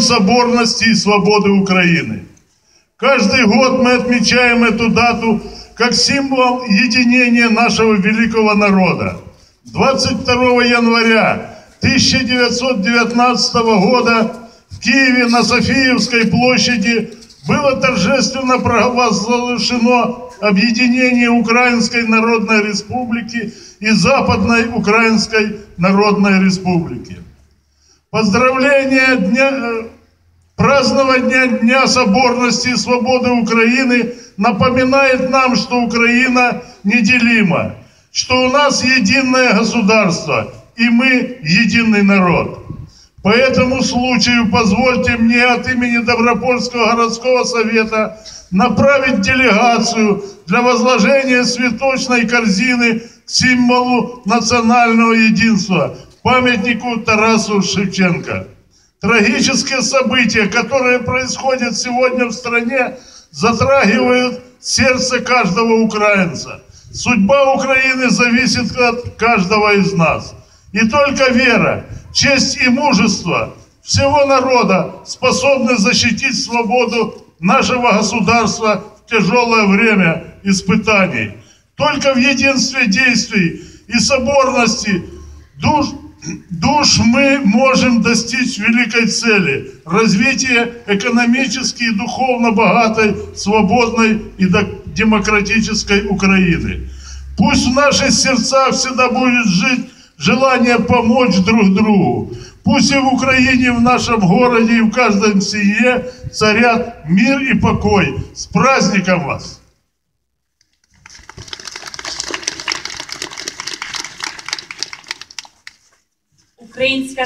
Соборности и свободы Украины. Каждый год мы отмечаем эту дату как символ единения нашего великого народа. 22 января 1919 года в Киеве на Софиевской площади было торжественно провозглашено объединение Украинской Народной Республики и Западной Украинской Народной Республики. Поздравление Дня, э, празднование Дня Соборности и Свободы Украины напоминает нам, что Украина неделима, что у нас единое государство, и мы единый народ. По этому случаю позвольте мне от имени Добропольского городского совета направить делегацию для возложения цветочной корзины к символу национального единства, памятнику Тарасу Шевченко. Трагические события, которые происходят сегодня в стране, затрагивают сердце каждого украинца. Судьба Украины зависит от каждого из нас. И только вера, честь и мужество всего народа способны защитить свободу нашего государства в тяжелое время испытаний. Только в единстве действий и соборности душ, душ мы можем достичь великой цели – развития экономически и духовно богатой, свободной и демократической Украины. Пусть в наших сердцах всегда будет жить желание помочь друг другу. Пусть и в Украине, в нашем городе, и в каждом семье царят мир и покой. С праздником вас! brains